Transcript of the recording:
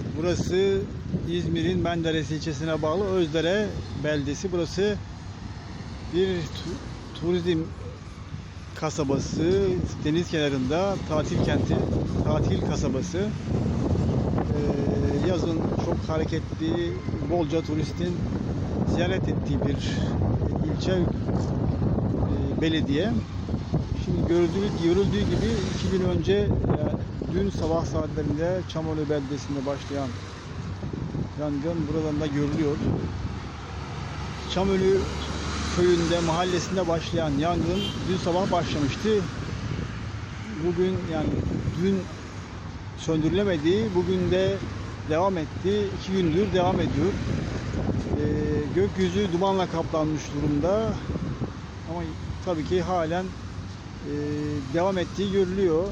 Evet, burası İzmir'in Menderes ilçesine bağlı Özdere beldesi. Burası bir tu- turizm kasabası, deniz kenarında tatil kenti, tatil kasabası. Ee, yazın çok hareketli, bolca turistin ziyaret ettiği bir ilçe e, belediye. Şimdi görüldüğü, görüldüğü gibi iki gün önce dün sabah saatlerinde Çamolu beldesinde başlayan yangın buradan da görülüyor. Çamölü köyünde, mahallesinde başlayan yangın dün sabah başlamıştı. Bugün yani dün söndürülemedi, bugün de devam etti. İki gündür devam ediyor. Ee, gökyüzü dumanla kaplanmış durumda. Ama tabii ki halen e, devam ettiği görülüyor.